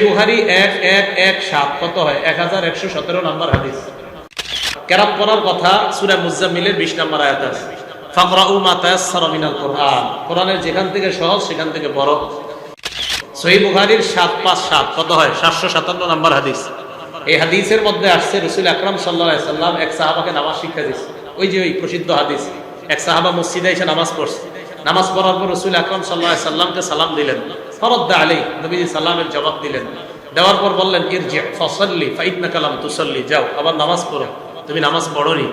বুহারি এক এক এক সাত, কত হয়? এক হাজার একশো সতেরো নম্বর হাদিস। কেরাম করার কথা বিশ নম্বর আয়াত আছে। কোরআন। কোরআনের যেখান থেকে সহজ, সেখান থেকে বড়। সহি সাত পাঁচ সাত, কত হয়? সাতশো সাতান্ন নম্বর হাদিস। এই হাদিসের মধ্যে আসছে রসুল আকরাম সাল্লাম এক সাহাবাকে নামাজ শিক্ষা দিচ্ছে ওই যে ওই প্রসিদ্ধ হাদিস। এক সাহাবা মসজিদে এসে নামাজ পড়ছে। নামাজ পড়ার পর রসুল আকরাম সাল্লাহ সাল্লামকে সালাম দিলেন। ফরদ্দা আলী নবীজি সাল্লামের জবাব দিলেন দেওয়ার পর বললেন ইরজি ফসল্লি ফাইদনা কালাম তুসল্লি যাও আবার নামাজ পড়ো তুমি নামাজ পড়োনি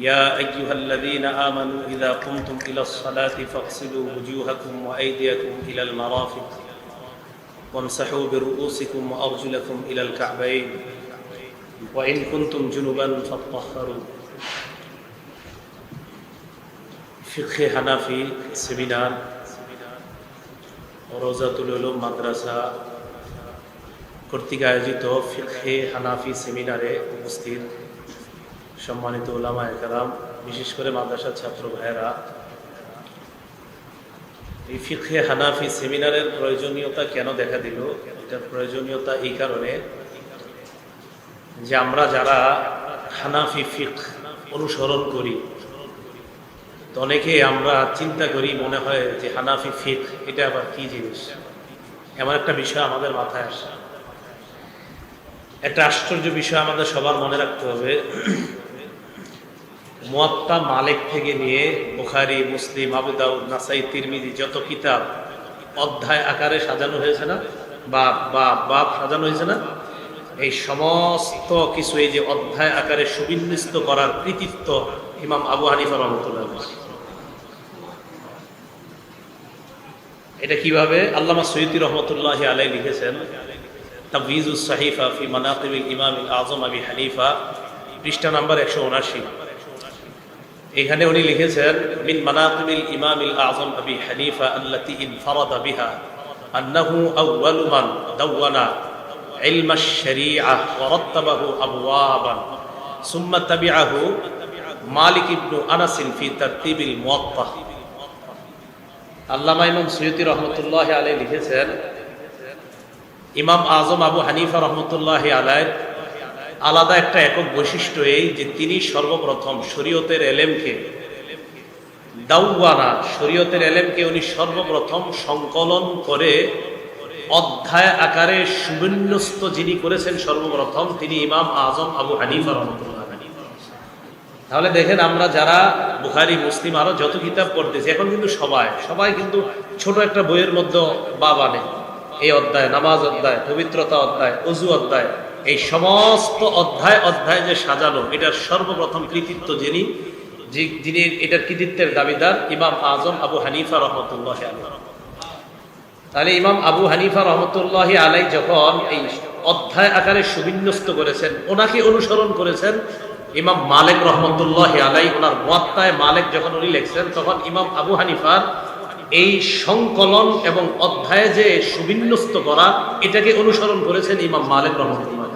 يا أيها الذين آمنوا إذا قمتم إلى الصلاة فاغسلوا وجوهكم وأيديكم إلى المرافق وامسحوا برؤوسكم وأرجلكم إلى الكعبين وإن كنتم جنبا فاطهروا ফিখে হানাফি সেমিনার রোজাতুল উলুম মাদ্রাসা কর্তৃক আয়োজিত ফিখে হানাফি সেমিনারে উপস্থিত সম্মানিত ওলামা একরাম, বিশেষ করে মাদ্রাসার ছাত্র ভাইয়েরা। এই ফিখে হানাফি সেমিনারের প্রয়োজনীয়তা কেন দেখা দিল? এটার প্রয়োজনীয়তা এই কারণে যে আমরা যারা হানাফি ফিক অনুসরণ করি তো অনেকে আমরা চিন্তা করি, মনে হয় যে হানাফি ফিক, এটা আবার কি জিনিস? এমন একটা বিষয় আমাদের মাথায় আসে। একটা আশ্চর্য বিষয় আমাদের সবার মনে রাখতে হবে। মুয়াত্তা মালিক থেকে নিয়ে বুখারি, মুসলিম আবুদাউদ নাসাই, তিরমিজি যত কিতাব অধ্যায় আকারে সাজানো হয়েছে না, বাপ বা বাপ সাজানো হয়েছে না, এই সমস্ত কিছু এই যে অধ্যায় আকারে সুবিন্যস্ত করার কৃতিত্ব ইমাম আবু হানিফা রহমতুল্লাহ এটা কিভাবে আল্লামা সৈয়দি রহমতুল্লাহ আলাই লিখেছেন তাবিজুস সাহিফা ফি মানাকিবিল ইমাম আজম আবি হানিফা পৃষ্ঠা নাম্বার একশো উনাশি এখানে উনি লিখেছেন মিন মানাকিবিল ইমামিল আজম আবি হানিফা আল্লাতি ইনফারাদা বিহা আন্নাহু আউয়ালু মান দাওয়ানা علم الشريعة ورتبه أبوابا ثم تبعه মালিক ইবনু আনাসিন ফি তার তিবিল মোয়াক্তাহ আল্লামা ইমাম সৈয়দি রহমতুল্লাহ আলাই লিখেছেন, ইমাম আজম আবু হানিফা রহমতুল্লাহ আলায় আলাদা একটা একক বৈশিষ্ট্য এই যে তিনি সর্বপ্রথম শরীয়তের এলেমকে দাউওয়ানা শরীয়তের এলেমকে উনি সর্বপ্রথম সংকলন করে অধ্যায় আকারে সুবিন্যস্ত যিনি করেছেন সর্বপ্রথম তিনি ইমাম আজম আবু হানিফা রহমতুল্লাহ তাহলে দেখেন আমরা যারা বুখারি, মুসলিম, আরও যত কিতাব পড়তেছি, এখন কিন্তু সবাই সবাই কিন্তু ছোট একটা বইয়ের মধ্যে বাবা নেই। এই অধ্যায়, নামাজ অধ্যায়, পবিত্রতা অধ্যায়, অজু অধ্যায়, এই সমস্ত অধ্যায় অধ্যায় যে সাজানো, এটার সর্বপ্রথম কৃতিত্ব যিনি যিনি এটার কৃতিত্বের দাবিদার, ইমাম আজম আবু হানিফা রহমতুল্লাহ তাহলে ইমাম আবু হানিফা রহমতুল্লাহ আলাই যখন এই অধ্যায় আকারে সুবিন্যস্ত করেছেন, ওনাকে অনুসরণ করেছেন ইমাম মালিক রহমতুল্লাহ আলাই ওনার মোয়াত্তায় মালিক যখন উনি লিখছেন, তখন ইমাম আবু হানিফার এই সংকলন এবং অধ্যায়ে যে সুবিন্যস্ত করা, এটাকে অনুসরণ করেছেন ইমাম মালিক রহমতুল্লাহ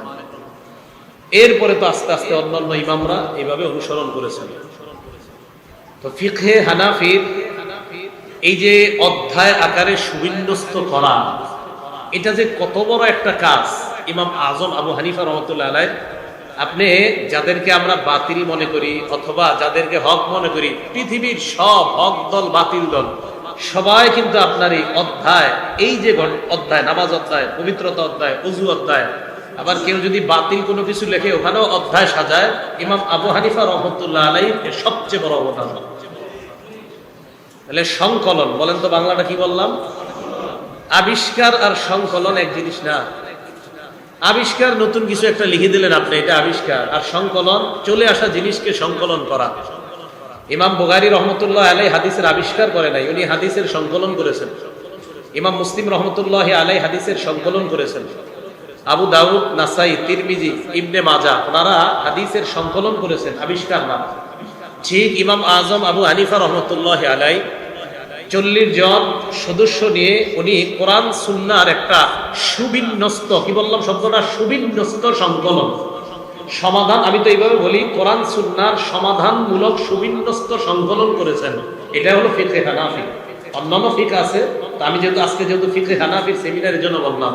এরপরে তো আস্তে আস্তে অন্যান্য ইমামরা এইভাবে অনুসরণ করেছেন। তো ফিখে হানাফির এই যে অধ্যায় আকারে সুবিন্যস্ত করা, এটা যে কত বড় একটা কাজ, ইমাম আজম আবু হানিফা রহমতুল্লাহ আলাই আপনি যাদেরকে আমরা বাতিল মনে করি অথবা যাদেরকে হক মনে করি, পৃথিবীর সব হক দল, বাতিল দল, সবাই কিন্তু আপনার এই অধ্যায়, এই যে অধ্যায়, নামাজ অধ্যায়, পবিত্রতা অধ্যায় উজু অধ্যায়, আবার কেউ যদি বাতিল কোনো কিছু লেখে, ওখানেও অধ্যায় সাজায়। ইমাম আবু হানিফা রহমতুল্লাহ আলাই এর সবচেয়ে বড় অবদান তাহলে সংকলন, বলেন তো বাংলাটা কি বললাম? আবিষ্কার আর সংকলন এক জিনিস না। আবিষ্কার, নতুন কিছু একটা লিখে দিলেন আপনি, এটা আবিষ্কার। আর সংকলন, চলে আসা জিনিসকে সংকলন করা। ইমাম বুগারি রহমতুল্লাহ আলাই হাদিসের আবিষ্কার করে নাই, উনি হাদিসের সংকলন করেছেন। ইমাম মুসলিম রহমতুল্লাহ আলাই হাদিসের সংকলন করেছেন। আবু দাউদ, নাসাই, তিরমিজি, ইবনে মাজা, ওনারা হাদিসের সংকলন করেছেন, আবিষ্কার না। ঠিক ইমাম আজম আবু হানিফা রহমতুল্লাহ আলাই চল্লিশ জন সদস্য নিয়ে উনি কোরআন সুন্নার একটা সুবিন্যস্ত, কি বললাম শব্দটা? সুবিন্যস্ত সংকলন। সমাধান, আমি তো এইভাবে বলি, কোরআন, সুন্নার সমাধানমূলক সুবিন্যস্ত সংকলন করেছেন। এটা হলো ফিকে হানাফি। অন্যান্য ফিক আছে, তা আমি যেহেতু আজকে যেহেতু ফিকে হানাফির সেমিনারের জন্য বললাম,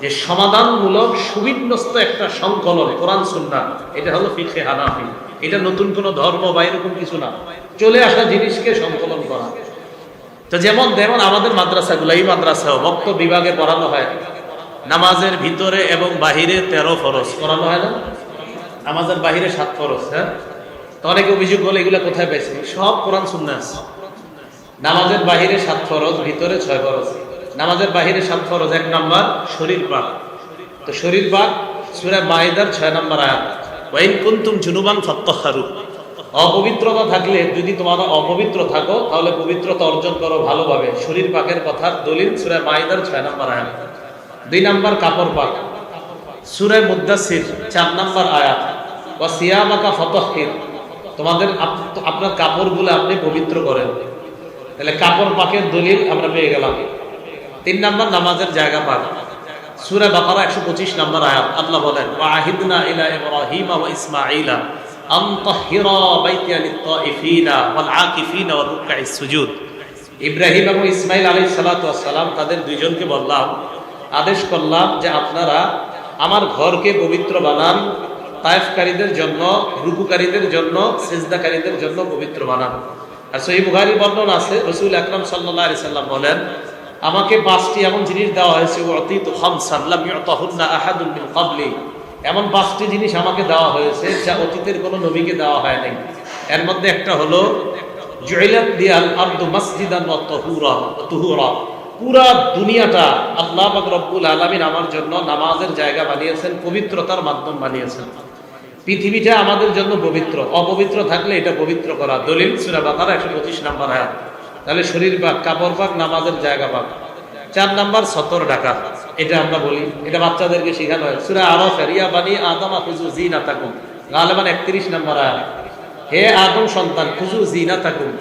যে সমাধানমূলক সুবিন্যস্ত একটা সংকলন, কোরআন, সুন্না, এটা হলো ফিখে হানাফি। এটা নতুন কোনো ধর্ম বা এরকম কিছু না। চলে আসা জিনিসকে সংকলন করা। তো যেমন যেমন আমাদের মাদ্রাসাগুলো, এই মাদ্রাসাও ভক্ত বিভাগে পড়ানো হয়। নামাজের ভিতরে এবং বাহিরে তেরো ফরজ। পড়ানো হয় না? নামাজের বাহিরে সাত ফরজ হ্যাঁ? তো অনেকে অভিযোগ বলে এগুলো কোথায় পেয়েছে? সব কোরআন আছে। নামাজের বাহিরে সাত ফরজ, ভিতরে ছয় ফরজ। নামাজের বাহিরে সাত ফরজ, এক নাম্বার শরীর পাক। তো শরীর পাক, সুরা মাইদার ছয় নাম্বার আয়াত। ওয়াইন কুনতুম জুনুবান ফাত্তাহারু অপবিত্রতা থাকলে যদি তোমরা অপবিত্র থাকো, তাহলে পবিত্রতা অর্জন করো ভালোভাবে। শরীর পাকের কথা, দলিল, সুরা মাইদার ছয় নাম্বার আয়াত। দুই নাম্বার কাপড় পাক। সুরায় মুদাসির চার নাম্বার আয়াত। ও সিয়ামাকা ফতহির তোমাদের আপ- আপনার কাপড়গুলো আপনি পবিত্র করেন। তাহলে কাপড় পাকের দলিল আমরা পেয়ে গেলাম। তিন নাম্বার নামাজের জায়গা পাক। সূরা বাকারা 125 নাম্বার আয়াত। আল্লাহ বলেন ওয়াহিদনা ইলা ইব্রাহিমা ওয়া আন তাহহিরা বাইতিয়া লিত-তাইফিনা ওয়াল আকিফিনা ওয়া রুকআইস সুজুদ। ইব্রাহিম এবং ইসমাইল আলাইহিস সালাতু তাদের দুইজনকে বললাম, আদেশ করলাম যে আপনারা আমার ঘরকে পবিত্র বানান, তায়েফকারীদের জন্য, রুকুকারীদের জন্য, সিজদাকারীদের জন্য পবিত্র বানান। আর সহি বুখারী বর্ণনা আছে, রসুল আকরাম সাল্লাল্লাহু আলাইহি সাল্লাম বলেন, আমাকে পাঁচটি এমন জিনিস দেওয়া হয়েছে অতীত খামসান, লাম ইউতাহুন্না আহাদুন মিন ক্বাবলি। এমন পাঁচটি জিনিস আমাকে দেওয়া হয়েছে যা অতীতের কোনো নবীকে দেওয়া হয় নাই এর মধ্যে একটা হলো পুরা দুনিয়াটা আল্লাহ রব্বুল আলামিন আমার জন্য নামাজের জায়গা বানিয়েছেন, পবিত্রতার মাধ্যম বানিয়েছেন। পৃথিবীটা আমাদের জন্য পবিত্র। অপবিত্র থাকলে এটা পবিত্র করা। দলিল সুরা বাকারা একশো পঁচিশ নাম্বার আয়াত। তাহলে শরীর পাক, কাপড় পাক, নামাজের জায়গা পাক। চার নাম্বার সতর ডাকা এটা আমরা বলি, এটা বাচ্চাদেরকে শেখানো হয়। সুরা আরও ফেরিয়া বানি আদম খুজু জিনা তাকুম গালেবান একত্রিশ নাম্বার আয়াত। হে আদম সন্তান খুজু জিনা তাকুম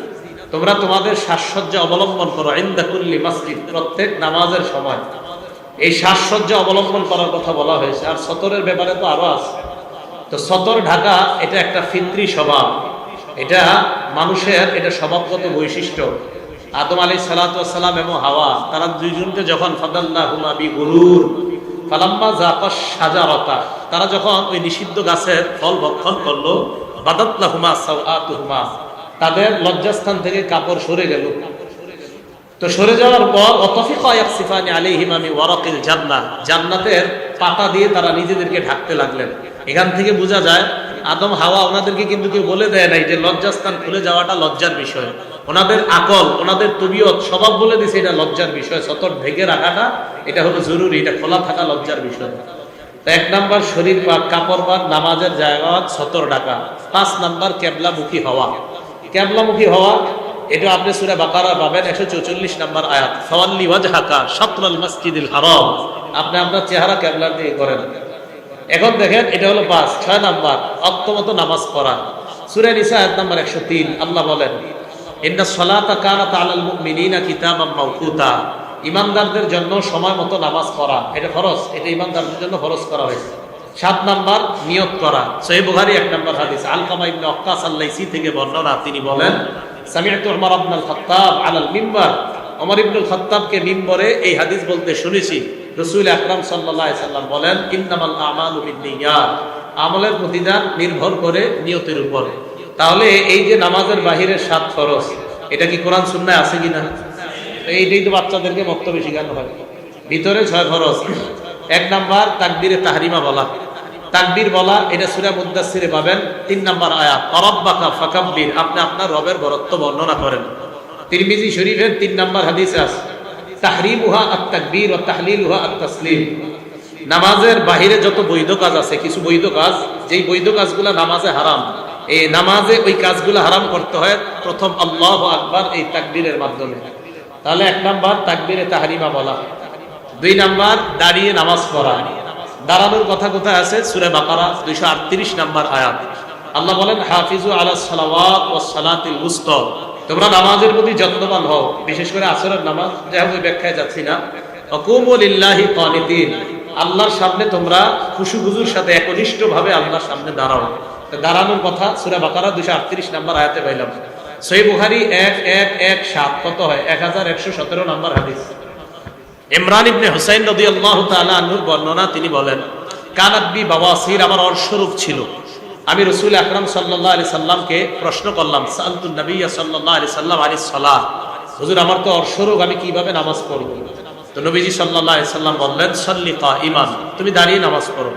তোমরা তোমাদের সাজসজ্জা অবলম্বন করো ইন্দাকুল্লি মসজিদ, প্রত্যেক নামাজের সময়। এই সাজসজ্জা অবলম্বন করার কথা বলা হয়েছে। আর সতরের ব্যাপারে তো আরও আছে। তো সতর ঢাকা, এটা একটা ফিত্রি স্বভাব। এটা মানুষের, এটা স্বভাবগত বৈশিষ্ট্য। আদম আলী সালাতাম এবং হাওয়া, তারা দুইজনকে যখন তারা যখন ওই নিষিদ্ধ গাছের ফল ভক্ষণ করল তাদের লজ্জাস্থান থেকে কাপড় সরে গেল। তো সরে যাওয়ার পর অতফিকা ইয়াকসিফানি আলাইহিম আমি ওয়ারাকিল জান্নাহ, জান্নাতের পাতা দিয়ে তারা নিজেদেরকে ঢাকতে লাগলেন। এখান থেকে বোঝা যায়, আদম হাওয়া ওনাদেরকে কিন্তু কেউ বলে দেয় নাই যে লজ্জাস্থান খুলে যাওয়াটা লজ্জার বিষয়। ওনাদের আকল, ওনাদের তবিয়ত, স্বভাব বলে দিছে, এটা লজ্জার বিষয়, সতর ঢেকে রাখাটা, এটা হলো জরুরি, এটা খোলা থাকা লজ্জার বিষয়। এক নাম্বার শরীর পাক, কাপড় পাক, নামাজের জায়গা সতর ডাকা। পাঁচ নাম্বার কেবলামুখী হওয়া। কেবলামুখী হওয়া, এটা আপনি সুরে বাকারা পাবেন, একশো চৌচল্লিশ নাম্বার আয়াত। ফওয়াল্লি ওয়াজহাকা শাতরাল মসজিদিল হারাম। আপনি আপনার চেহারা কেবলার দিয়ে করেন। এখন দেখেন, এটা হলো পাঁচ, ছয় নাম্বার অক্তমত নামাজ পড়া। সুরে নিসা আয়াত নাম্বার একশো তিন, আল্লাহ বলেন ইন্না সলাতা কানাত আলাল মুমিনিনা কিতাবাম মাওকুতা। ইমানদারদের জন্য সময় মতো নামাজ পড়া, এটা ফরজ, এটা ইমানদারদের জন্য ফরজ করা হয়েছে। সাত নাম্বার নিয়ত করা। সহি বুখারী এক নাম্বার হাদিস। আলকামা ইবনে ওয়াক্কাস আল্লাইসি থেকে বর্ণনা, তিনি বলেন সামিআতু উমর ইবনে আল খাত্তাব আলাল মিম্বার। ওমর ইবনুল খাত্তাবকে মিম্বরে এই হাদিস বলতে শুনেছি। রসুল আকরাম সাল্লাল্লাহু আলাইহি সাল্লাম বলেন, ইন্নামাল আমালু বিন্নিয়াত আমলের প্রতিদান নির্ভর করে নিয়তের উপরে। তাহলে এই যে নামাজের বাহিরের সাত ফরজ, এটা কি কোরআন সুন্নায় আছে কিনা? এইটাই তো বাচ্চাদেরকে বক্তব্য শেখানো হয়। ভিতরে ছয় ফরজ। এক নাম্বার তাকবীরে তাহরিমা বলা। তাকবীর বলা এটা সূরা মুদাসসিরে পাবেন। তিন নাম্বার আয়াত, অরব্বাকা ফাকাব্বির আপনি আপনার রবের বরত্ব বর্ণনা করেন। তিরমিজি শরীফের তিন নাম্বার হাদিসে আছে, তাহরিমুহা আত তাকবীর ও তাহলিলুহা আত তাসলিম নামাজের বাহিরে যত বৈধ কাজ আছে কিছু বৈধ কাজ, যেই বৈধ কাজগুলো নামাজে হারাম এই নামাজে ওই কাজগুলো হারাম করতে হয়, প্রথম আল্লাহ আকবার এই তাকবীরের মাধ্যমে। তাহলে এক নাম্বার তাকবীরে তাহরিমা বলা দুই নাম্বার দাঁড়িয়ে নামাজ পড়া। দাঁড়ানোর কথা কোথায় আছে? সুরে বাকারা, দুইশো আটত্রিশ নাম্বার আয়াত। আল্লাহ বলেন, হাফিজু আলা সালাওয়াত ও সালাতিল মুস্ত তোমরা নামাজের প্রতি যত্নবান হও, বিশেষ করে আসরের নামাজ ওই ব্যাখ্যায় যাচ্ছি না। আল্লাহর সামনে তোমরা খুশুগুজুর সাথে একনিষ্ঠ ভাবে আল্লাহর সামনে দাঁড়াও। দাঁড়ানোর কথা, সুরা বাকারা দুশো আটত্রিশ নাম্বার আয়াতে পাইলাম। সই বুহারি এক এক এক সাত, কত হয়? এক হাজার একশো সতেরো নাম্বার হাদিস। ইমরান ইবনে হুসাইন নদী আল্লাহ তালুর বর্ণনা তিনি বলেন কানাব্বি বাবাসির আমার অর্শরূপ ছিল। আমি রসুল আকরাম সাল্লাহ আলি সাল্লামকে প্রশ্ন করলাম সালতুল নবিয়া সাল্লাহ আলি সাল্লাম আলী সাল্লাহ হুজুর, আমার তো অর্শরূপ, আমি কীভাবে নামাজ পড়ব? তো নবীজি সাল্লাহ আলি সাল্লাম বললেন, সল্লি ইমান তুমি দাঁড়িয়ে নামাজ পড়ো।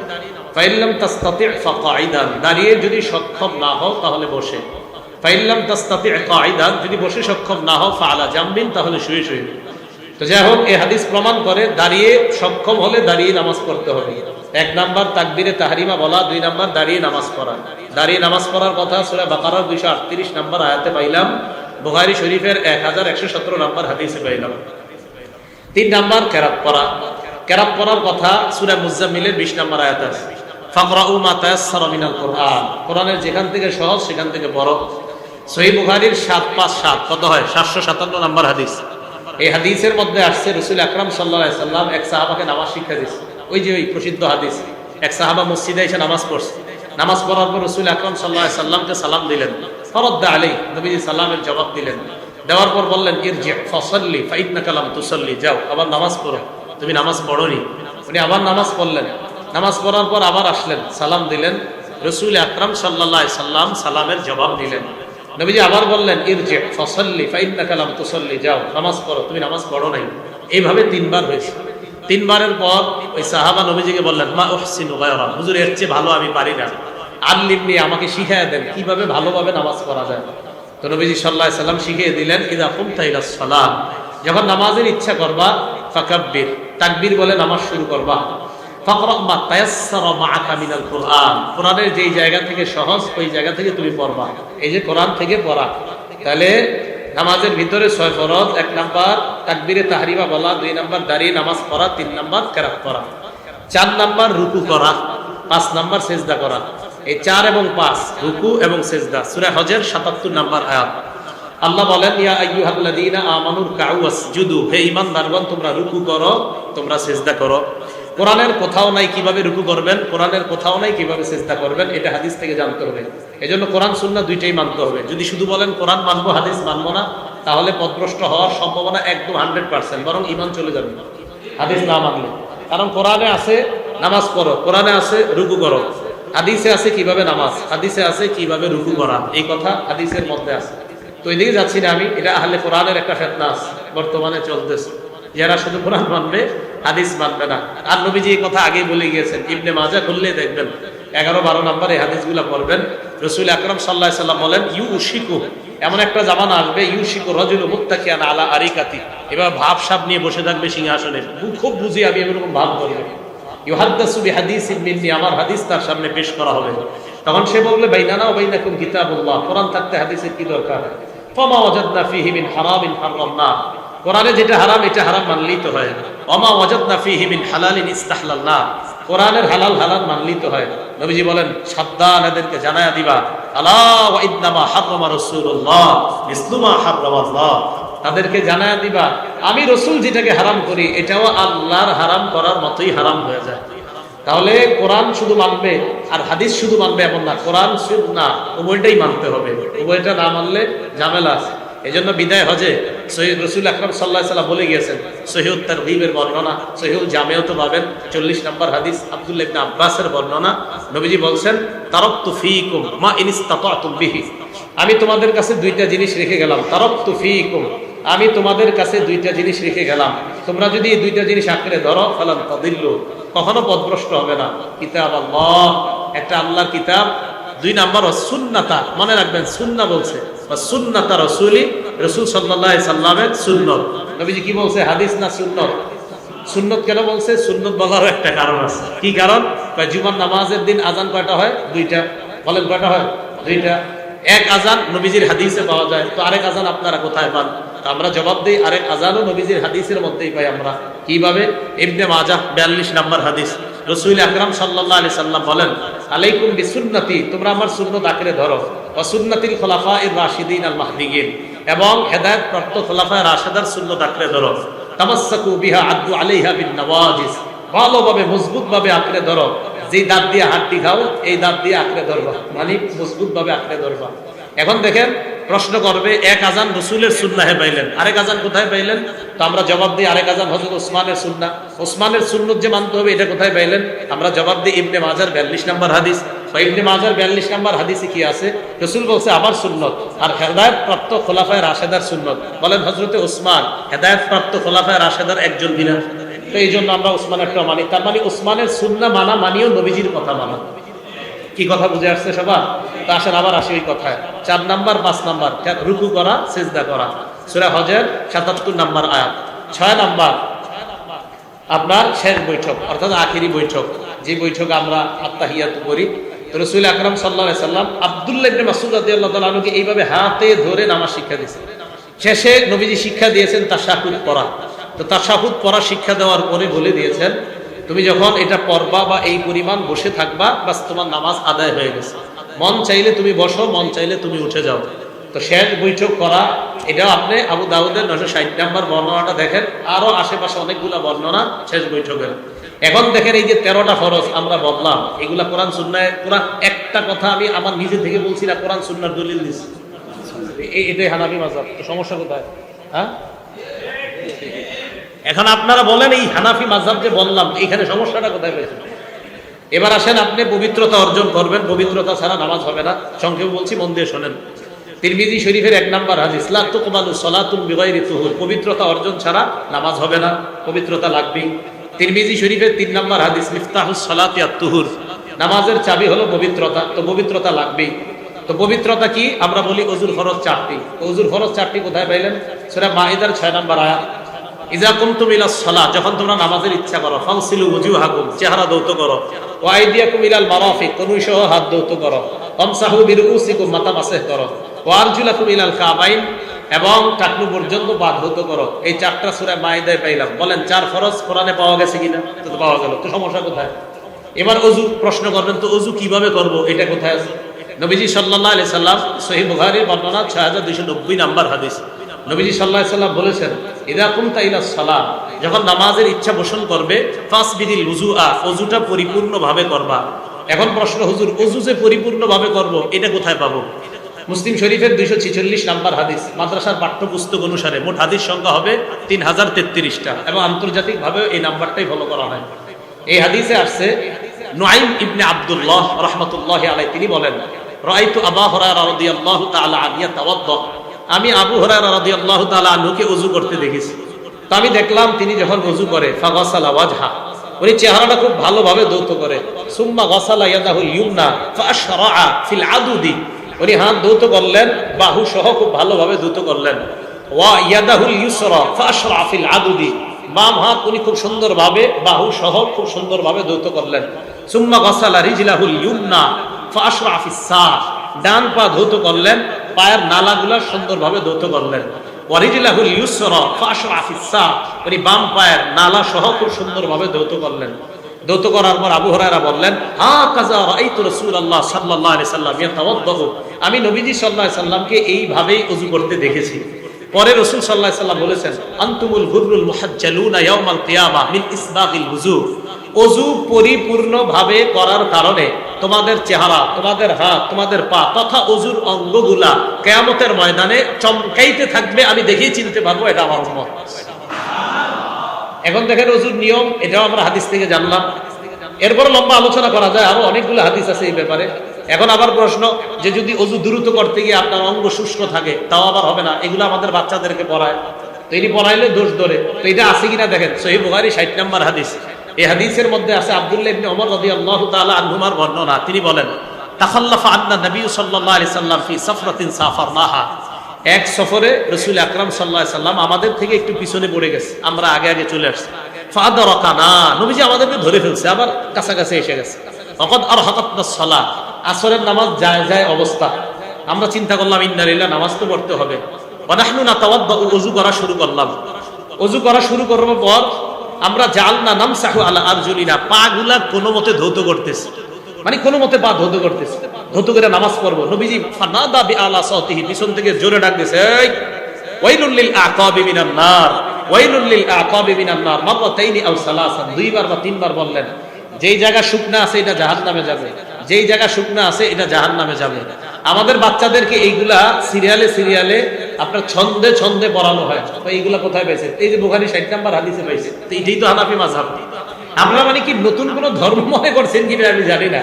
ফাইল্লাম তাস্তাতি ফাকাইদান দাঁড়িয়ে যদি সক্ষম না হও, তাহলে বসে। ফাইল্লাম তাস্তাতি কাইদান যদি বসে সক্ষম না হও, ফালা জাম্বিন, তাহলে শুয়ে শুয়ে। তো যাই হোক, এই হাদিস প্রমাণ করে দাঁড়িয়ে সক্ষম হলে দাঁড়িয়ে নামাজ পড়তে হবে। এক নাম্বার তাকবিরে তাহারিমা বলা, দুই নাম্বার দাঁড়িয়ে নামাজ পড়া। দাঁড়িয়ে নামাজ পড়ার কথা সুরা বাকারার দুইশো আটত্রিশ নাম্বার আয়াতে পাইলাম। বুহারি শরীফের এক হাজার একশো সতেরো নাম্বার হাদিসে পাইলাম। তিন নাম্বার কেরাত পড়া। কেরাত পড়ার কথা সুরা মুজাম্মিলের বিশ নাম্বার আয়াত আছে। ফাকরাউ মা তায়াসসারা মিনাল কোরআন। কোরআনের যেখান থেকে সহজ, সেখান থেকে বড়। সহিহ বুখারীর সাত পাঁচ সাত, কত হয়? সাতশো সাতান্ন নাম্বার হাদিস। এই হাদিসের মধ্যে আসছে রসুল আকরাম সাল্লাহ সাল্লাম এক সাহাবাকে নামাজ শিক্ষা দিচ্ছে ওই যে ওই প্রসিদ্ধ হাদিস। এক সাহাবা মসজিদে এসে নামাজ পড়ছে। নামাজ পড়ার পর রসুল আকরাম সাল্লাহ সাল্লামকে সালাম দিলেন। ফরদ্দা আলী নবীজি সাল্লামের জবাব দিলেন। দেওয়ার পর বললেন, ইরজি, ফসল্লি ফাইদনা কালাম তুসল্লি, যাও, আবার নামাজ পড়ো। তুমি নামাজ পড়োনি? উনি আবার নামাজ পড়লেন। নামাজ পড়ার পর আবার আসলেন, সালাম দিলেন। রসুল আকরাম সাল্লাহ সাল্লাম সালামের জবাব দিলেন। নবীজি আবার বললেন, ইরজে, ফসল্লি ফাইন্না কালাম তুসল্লি, যাও, নামাজ পড়ো, তুমি নামাজ পড়ো নাই। এইভাবে তিনবার হয়েছে। তিনবারের পর ওই সাহাবা নবীজিকে বললেন, মা ওহসিন হুজুর, এর চেয়ে ভালো আমি পারি না। আল্লিমনি আমাকে শিখাই দেন, কীভাবে ভালোভাবে নামাজ পড়া যায়? তো নবীজি সাল্লাহ সাল্লাম শিখিয়ে দিলেন, ইদা কুমতা ইলা সালাম যখন নামাজের ইচ্ছা করবা, ফাকাব্বির, তাকবীর বলে নামাজ শুরু করবা। কোরআনের যেই জায়গা থেকে সহজ, ওই জায়গা থেকে তুমি পড়বা। এই যে কোরআন থেকে পড়া। তাহলে নামাজের ভিতরে ছয় ফরজ, এক নাম্বার তাকবিরে তাহারিমা বলা, দুই নাম্বার দাঁড়িয়ে নামাজ পড়া, তিন নাম্বার কেরাত পড়া। চার নাম্বার রুকু করা, পাঁচ নাম্বার সেজদা করা। এই চার এবং পাঁচ, রুকু এবং সেজদা। সুরা হজের সাতাত্তর নাম্বার আয়াত। আল্লাহ বলেন, ইয়া আইয়ুহাল্লাযীনা আমানুর কাউ আসজুদু হে ঈমানদারগণ, তোমরা রুকু করো, তোমরা সেজদা করো। কোরআনের কোথাও নাই কীভাবে রুকু করবেন, কোরআনের কোথাও নাই কীভাবে চেষ্টা করবেন, এটা হাদিস থেকে জানতে হবে। এই জন্য কোরআন সুন্না দুইটাই মানতে হবে। যদি শুধু বলেন কোরআন মানবো, হাদিস মানবো না, তাহলে পদভ্রষ্ট হওয়ার সম্ভাবনা একদম হান্ড্রেড পার্সেন্ট বরং ইমান চলে যাবে। হাদিস না মানলে। কারণ কোরআনে আছে নামাজ পড়ো, কোরআনে আছে রুকু করো। হাদিসে আছে কীভাবে নামাজ, হাদিসে আছে কীভাবে রুকু করা, এই কথা হাদিসের মধ্যে আছে। তো এদিকে যাচ্ছি না আমি, এটা আহলে কোরআনের একটা ফেতনা আছে, বর্তমানে চলতেছে। যারা শুধু কোরআন মানবে হাদিস মানবে না। আর নবীজি এই কথা আগেই বলে গিয়েছেন, ইবনে মাজা খুললে দেখবেন, এগারো বারো নম্বরে হাদিসগুলো পড়বেন। রসুল আকরম সাল্লাহ সাল্লাম বলেন ইউ শিকু এমন একটা জামানা আসবে ইউ শিকু রজুল মুত্তাকিয়ান আলা আরিকাতি এবার ভাব সাপ নিয়ে বসে থাকবে সিংহাসনে। খুব বুঝি আমি এরকম ভাব করবে ইউহাদ্দাসুবি হাদিস আমার হাদিস তার সামনে পেশ করা হবে। তখন সে বলবে কোরআন থাকতে হাদিসের কি দরকার? ফমা ওয়াজাদনা ফিহি মিন হারামনা কোরআনে যেটা হারাম, এটা হারাম মানলেই তো হয় অমা ওয়াজাদনা ফিহি মিন হালালিন ইস্তাহলালনা কোরআনের হালাল হালাল মানলেই তো হয় নবীজি বলেন, সাবধান এদেরকে জানায়া দিবা। আলা ওয়া ইন্নামা হাররামা রাসূলুল্লাহ মিসলুমা হাররামাল্লাহ তাদেরকে জানায়া দিবা, আমি রসুল যেটাকে হারাম করি, এটাও আল্লাহর হারাম করার মতোই হারাম হয়ে যায়। তাহলে কোরআন শুধু মানবে, আর হাদিস শুধু মানবে এমন না, কোরআন শুধু না উভয়টাই মানতে হবে। উভয়টা না মানলে ঝামেলা আছে। এই জন্য বিদায় হজে সহিদ রসুল আকরম সাল্লাহ সাল্লাম বলে গিয়েছেন সহিউদ তার রিবের বর্ণনা সহিউল জামেও তো পাবেন। চল্লিশ নম্বর হাদিস আব্দুল্লাহ ইবনে আব্বাসের বর্ণনা। নবীজি বলছেন তারক তু ফিকুম মা ইনিস্তাতুম বিহি। আমি তোমাদের কাছে দুইটা জিনিস রেখে গেলাম। তারক তু ফিকুম, আমি তোমাদের কাছে দুইটা জিনিস রেখে গেলাম। তোমরা যদি এই দুইটা জিনিস আঁকড়ে ধরো ফেলাম তাদিল্ল, কখনো পদভ্রষ্ট হবে না। কিতাব আল্লাহ, একটা আল্লাহর কিতাব। দুই নাম্বার সুন্নাতা, মনে রাখবেন, সুন্না বলছে। হাদিস পাওয়া যায়। তো আরেক আজান আপনারা কোথায় পান? আমরা জবাব দিই, আরেক আজানও নবীজির হাদিসের মধ্যেই পাই আমরা। কীভাবে? ইবনে মাজা বিয়াল্লিশ নাম্বার হাদিস। রসুল আকরাম সাল্লাহ আলি সাল্লাম বলেন, আলাইকুম বিসুন্নতি, তোমরা আমার সুন্নত আঁকড়ে ধরো। অসুন্নতিল খোলাফা ইর রাশিদিন আল মাহদিগিন। এবং হেদায়ত প্রাপ্ত খোলাফা রাশেদার সুন্নত আঁকড়ে ধরো। তামাসাকু বিহা আব্দু আলাইহা বিন নওয়াজিস ভালোভাবে মজবুত ভাবে আঁকড়ে ধরো। যে দাঁত দিয়ে হাড্ডি খাও, এই দাঁত দিয়ে আঁকড়ে ধরবা। মানে মজবুত ভাবে আঁকড়ে ধরবা। এখন দেখেন, প্রশ্ন করবে, এক আজান রসুলের সুন্নাহে পাইলেন, আরেক আজান কোথায় পাইলেন? তো আমরা জবাব দিই, আরেক আজান হজরত ওসমানের সুন্না। ওসমানের সুন্নত যে মানতে হবে, এটা কোথায় পাইলেন? আমরা জবাব দিই ইবনে মাজার বিয়াল্লিশ নম্বর হাদিস। ইবনে মাজার বিয়াল্লিশ নাম্বার হাদিসে কি আছে? রসুল বলছে, আমার সুন্নত। আর হেদায়ত প্রাপ্ত খোলাফায় রাশেদার সুন্নত। বলেন হজরতে ওসমান হেদায়ত প্রাপ্ত খোলাফায় রাশেদার একজন বিনা। তো এই জন্য আমরা ওসমানেরটা মানি। তার মানে ওসমানের সুন্না মানা মানিও নবীজির কথা মানা। কি কথা বুঝে আসছে সবার? তা আসেন, আবার আসি ওই কথায়। চার নাম্বার, পাঁচ নাম্বার। রুকু করা, সেজদা করা। সুরা হজের সাতাত্তর নাম্বার আয়াত। ছয় নাম্বার, আপনার শেষ বৈঠক, অর্থাৎ আখেরি বৈঠক। যে বৈঠক আমরা আত্মাহিয়াত করি রসুল আকরম সাল্লাহ সাল্লাম আবদুল্লাহ ইবনে মাসুদ রাদিয়াল্লাহু তাআলা আনহুকে এইভাবে হাতে ধরে নামাজ শিক্ষা দিয়েছেন শেষে নবীজি শিক্ষা দিয়েছেন তার শাহুদ পড়া। তো তার শাহুদ পড়া শিক্ষা দেওয়ার পরে বলে দিয়েছেন, তুমি যখন এটা পড়বা বা এই পরিমাণ বসে থাকবা, বাস তোমার নামাজ আদায় হয়ে গেছে। মন চাইলে তুমি বসো, মন চাইলে তুমি উঠে যাও। তো শেষ বৈঠক করা এটাও আপনি আবু দাউদের নশো ষাট নাম্বার বর্ণনাটা দেখেন, আরও আশেপাশে অনেকগুলা বর্ণনা শেষ বৈঠকের। এখন দেখেন এই যে তেরোটা ফরজ আমরা বললাম এগুলা কোরআন সুন্নায় কোরআন একটা কথা আমি আমার নিজে থেকে বলছি না, কোরআন সুন্নার দলিল দিচ্ছি এটাই হানাবি মাজাব সমস্যা কোথায়? হ্যাঁ? এখন আপনারা বলেন এই হানাফি মাজাব যে বললাম, এখানে সমস্যাটা কোথায় পেয়েছেন? এবার আসেন, আপনি পবিত্রতা অর্জন করবেন, পবিত্রতা ছাড়া নামাজ হবে না। সংক্ষেপ বলছি, মন দিয়ে শোনেন। তিরমিজি শরীফের এক নাম্বার হাদিস, লা তুকবালু সালাতুন বিগাইরি তুহুর পবিত্রতা অর্জন ছাড়া নামাজ হবে না, পবিত্রতা লাগবেই। তিরমিজি শরীফের তিন নাম্বার হাদিস, মিফতাহুস সালাতি আত-তুহুর নামাজের চাবি হলো পবিত্রতা, তো পবিত্রতা লাগবেই। তো পবিত্রতা কি? আমরা বলি অজুর ফরজ চারটি। অজুর ফরজ চারটি কোথায় পাইলেন? সেটা মাহিদার ছয় নম্বর আয়াত। ইজা কুমতুম ইলা সালাহ যখন তোমরা নামাজের ইচ্ছা করো, ফাউসিলু ওয়াজুহাকুম চেহারা দৌত করো। ওয়া আইদিয়াকুম ইলাল মারাফিক কনুই সহ হাত দৌত করো। আমসাহু বিরুসিকুম মাথা মাসেহ করো। ওয়া আরজুলাকুম ইলাল কাবাইন এবং টাকনু পর্যন্ত পা ধৌত করো। এই চারটা সূরা মাইদায় পাইলাম। বলেন, চার ফরজ কোরআনে পাওয়া গেছে কিনা? তো পাওয়া গেল। তো সমস্যা কোথায়? এবার অজু, প্রশ্ন করবেন, তো অজু কীভাবে করব? এটা কোথায় আছে? নবীজি সাল্লাল্লাহু আলাইহি সাল্লাম সহিহ বুখারীর বর্ণনা 6290 নাম্বার হাদিস। নবীজি সাল্লাহ সাল্লাম বলেছেন, ইদা কুমতা ইলা সালাহ যখন নামাজের ইচ্ছা পোষণ করবে ফাস বিদিল উজু আ অজুটা পরিপূর্ণভাবে করবা। এখন প্রশ্ন, হুজুর, অজু যে পরিপূর্ণভাবে করব, এটা কোথায় পাবো? মুসলিম শরীফের দুইশো ছিচল্লিশ নাম্বার হাদিস। মাদ্রাসার পাঠ্যপুস্তক অনুসারে মোট হাদিস সংখ্যা হবে তিন হাজার তেত্রিশটা এবং আন্তর্জাতিকভাবে এই নাম্বারটাই ফলো করা হয়। এই হাদিসে আসছে নোয়াইম ইবনে আব্দুল্লাহ রহমতুল্লাহ আলাই তিনি বলেন রাইতু আবা হরারা রাদিয়াল্লাহু তাআলা আনিয়া তাওয়াদ্দা আমি আবু হরারা রাদিয়াল্লাহু তাআলা আনহুকে ওযু করতে দেখেছি। তো আমি দেখলাম তিনি যখন ওযু করে, ফাগাসালা ওয়াজহা। উনি চেহারাটা খুব ভালোভাবে দৌত করে, সুম্মা গাসালা ইয়াদাহুল ইউমনা ফাশরাআ ফিল আদুদি। উনি হাত দৌত করলেন বাহু সহ খুব ভালোভাবে দৌত করলেন। ওয়া ইয়াদাহুল ইউসরা ফাশরাআ ফিল আদুদি। বাম হাত উনি খুব সুন্দরভাবে বাহু সহ খুব সুন্দরভাবে করলেন। সুম্মা গাসালা ইউমনা ফাশরাআ ফিস সা ডান পা ধৌত করলেন, পায়ের নালাগুলা সুন্দরভাবে ধৌত করলেন। ওয়ারিজিলাহুল ইউসরা ফাশরা ফিস সা উনি বাম পায়ের নালা সহ খুব সুন্দরভাবে ধৌত করলেন। ধৌত করার পর আবু হরায়রা বললেন হা কাজা রাআইতু রাসূলুল্লাহ সাল্লাল্লাহু আলাইহি সাল্লাম ইয়াতাওয়াদ্দাহু আমি নবীজি আলাইহি সাল্লামকে এইভাবেই ওযু করতে দেখেছি। পরে রসুল সাল্লাহ সাল্লাম বলেছেন, আন্তুমুল গুরুল মুহাজ্জালুনা ইয়াউমাল কিয়ামা মিন ইসবাগিল ওযু অজু পরিপূর্ণভাবে করার কারণে তোমাদের চেহারা, তোমাদের হাত, তোমাদের পা তথা অজুর অঙ্গগুলা কেয়ামতের ময়দানে চমকাইতে থাকবে। আমি দেখেই চিনতে পারব, এটা আমার মত এখন দেখেন অজুর নিয়ম, এটাও আমরা হাদিস থেকে জানলাম। এরপর লম্বা আলোচনা করা যায়, আরও অনেকগুলো হাদিস আছে এই ব্যাপারে। এখন আবার প্রশ্ন, যে যদি অজু দ্রুত করতে গিয়ে আপনার অঙ্গ শুষ্ক থাকে, তাও আবার হবে না, এগুলো আমাদের বাচ্চাদেরকে পড়ায়। তো এটি পড়াইলে দোষ ধরে। তো এটা আছে কিনা দেখেন, সহি বুখারি ষাট নম্বর হাদিস। এই হাদিসের মধ্যে আছে আব্দুল্লাহ ইবনে ওমর রাদিয়াল্লাহু তাআলা আনহুমার বর্ণনা। তিনি বলেন, তাখাল্লাফা আন্না নবী সাল্লাল্লাহু আলাইহি সাল্লাম ফি সাফরাতিন সাফারনাহা। এক সফরে রসুল আকরাম আলাইহি সাল্লাম আমাদের থেকে একটু পিছনে পড়ে গেছে। আমরা আগে আগে চলে আসছি। ফাদারাকানা, নবীজি আমাদেরকে ধরে ফেলছে, আবার কাছাকাছি এসে গেছে। অকদ আর হকাতনা সালাহ আসরের নামাজ যায় যায় অবস্থা। আমরা চিন্তা করলাম ইন্নারিল্লাহ নামাজ তো পড়তে হবে। অনাহনু না তাওয়াদ্দা অজু করা শুরু করলাম। অজু করা শুরু করার পর আমরা জাল না নাম সাহু আলা আরজুলিনা, পা গুলা কোনো মতে ধৌত করতেছি। মানে কোনো মতে বা ধৌত করতেছি। ধৌত করে নামাজ পড়ব। নবীজি আলা পিছন থেকে জোরে ডাক এই, ওয়াইলুল লিল আকাবি মিনান নার, ওয়াইলুল লিল আকাবি মিনান নার। আও দুইবার বা তিনবার বললেন, যেই জায়গা শুকনা আছে এটা জাহান্নামে যাবে। যেই জায়গা শুকনা আছে এটা জাহান্নামে যাবে। আমাদের বাচ্চাদেরকে এইগুলা সিরিয়ালে সিরিয়ালে আপনার ছন্দে ছন্দে পড়ানো হয়। এইগুলা কোথায় পাইছে এই যে বুখারি ষাট নাম্বার হাদিসে পাইছে। এটাই তো হানাফি মাঝহাব আমরা মানে কি নতুন কোন ধর্ম মনে করছেন কিনা আমি জানি না।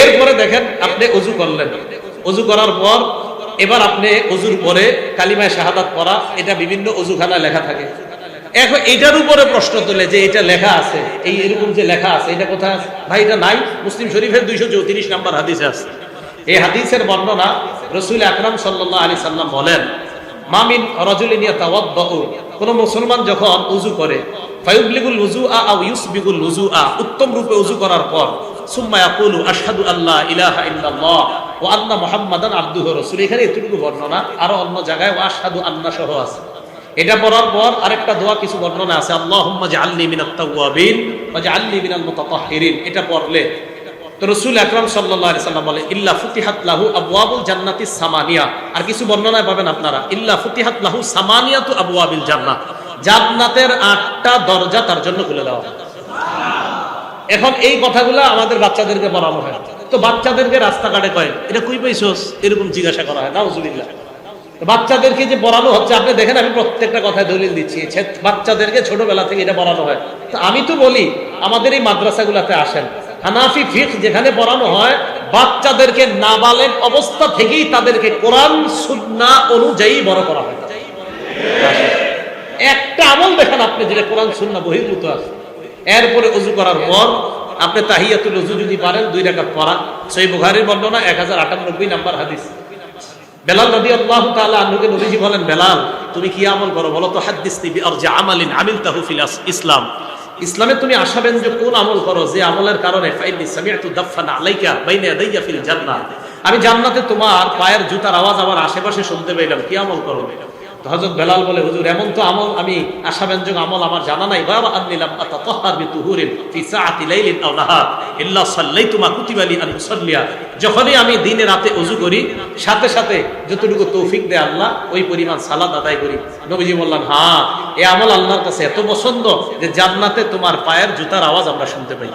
এরপরে দেখেন আপনি অজু করলেন। অজু করার পর এবার আপনি অজুর পরে কালিমায় শাহাদাত পড়া, এটা বিভিন্ন অজুখানায় লেখা থাকে। এখন এটার উপরে প্রশ্ন তোলে যে এটা লেখা আছে, এই এরকম যে লেখা আছে, এটা কোথায় আছে? ভাই, এটা নাই। মুসলিম শরীফের দুইশো চৌত্রিশ নাম্বার হাদিসে আছে। এই হাদিসের বর্ণনা রসুল আকরাম সাল্লাহ আলি সাল্লাম বলেন, মামিন রজুলিনিয়া তাওয়াদ্দাউ কোন মুসলমান যখন উজু করে ফায়ুবলিগুল উজু আ আও ইউসবিগুল উজু আ উত্তম রূপে উজু করার পর আশহাদু আল্লাহ ইলাহা ইল্লাল্লাহ আন্না মুহাম্মাদান আবদুহু রাসূল এখানে এতটুকু বর্ণনা, আরও অন্য জায়গায় আশহাদু আন্না সহ আছে। এটা পড়ার পর আরেকটা দোয়া কিছু বর্ণনা আছে, আল্লাহুম্মা জাআলনি মিনাত তাওয়াবিন ওয়া জাআলনি মিনাল মুতাতাহহিরিন এটা পড়লে তো রসুল আকরাম সাল্লাম বলে, ইল্লা ফুতিহাত লাহু আবওয়াবুল জান্নাতি সামানিয়া। আর কিছু বর্ণনায় পাবেন আপনারা, ইল্লা ফুতিহাত লাহু সামানিয়াতু আবওয়াবিল জান্নাত। জান্নাতের আটটা দরজা তার জন্য খুলে দেওয়া। এখন এই কথাগুলো আমাদের বাচ্চাদেরকে পড়ানো হয়। তো বাচ্চাদেরকে রাস্তাঘাটে কয়, এটা কই পাইছস? এরকম জিজ্ঞাসা করা হয়, নাউজুবিল্লাহ। বাচ্চাদেরকে যে পড়ানো হচ্ছে, আপনি দেখেন আমি প্রত্যেকটা কথায় দলিল দিচ্ছি। বাচ্চাদেরকে ছোটবেলা থেকে এটা পড়ানো হয়। তো আমি তো বলি, আমাদের এই মাদ্রাসাগুলোতে আসেন। হানাফি ফিক যেখানে পড়ানো হয়, বাচ্চাদেরকে নাবালেগ অবস্থা থেকেই তাদেরকে কোরআন, সুন্না অনুযায়ী বড় করা হয়। একটা আমল দেখেন আপনি যেটা কোরআন সুন্না বহির্ভূত আছে। এরপরে অজু করার পর আপনি তাহিয়াতুল অজু যদি পারেন, দুই রাকাত পড়া। সেই বুখারীর বর্ণনা এক হাজার আটানব্বই নাম্বার হাদিস। বেলাল নবী আল্লাহ তাআলা আনহুকে নবীজি বলেন, বেলাল, তুমি কি আমল করো বলো তো? হাদিস নিবি আর যে আমালিন আমিল তাহু ফিল ইসলাম। ইসলামে তুমি আশাবেন যে কোন আমল করো? যে আমলের কারণে ফাইনি সামিআতু দাফান আলাইকা বাইনা ইয়াদাইয়া ফিল জান্নাহ। আমি জান্নাতে তোমার পায়ের জুতার আওয়াজ আমার আশেপাশে শুনতে পেলাম কি আমল করো? তো হযরত বেলাল বলে, হুজুর, এমন তো আমল আমি, আশাব্যঞ্জক আমল আমার জানা নাই। বাবা আননিলাম আতাতাহহার বিতুহুরিন ফি সাআতি লাইলিন আও নাহার ইল্লা সাল্লাইতু মা কুতিবা লি আন উসাল্লিয়া যখনই আমি দিনে রাতে ওযু করি, সাথে সাথে যতটুকু তৌফিক দেয় আল্লাহ, ওই পরিমাণ সালাত আদায় করি। নবীজি বললেন হ্যাঁ এই আমল আল্লাহর কাছে এত পছন্দ যে জান্নাতে তোমার পায়ের জুতার আওয়াজ আমরা শুনতে পাই।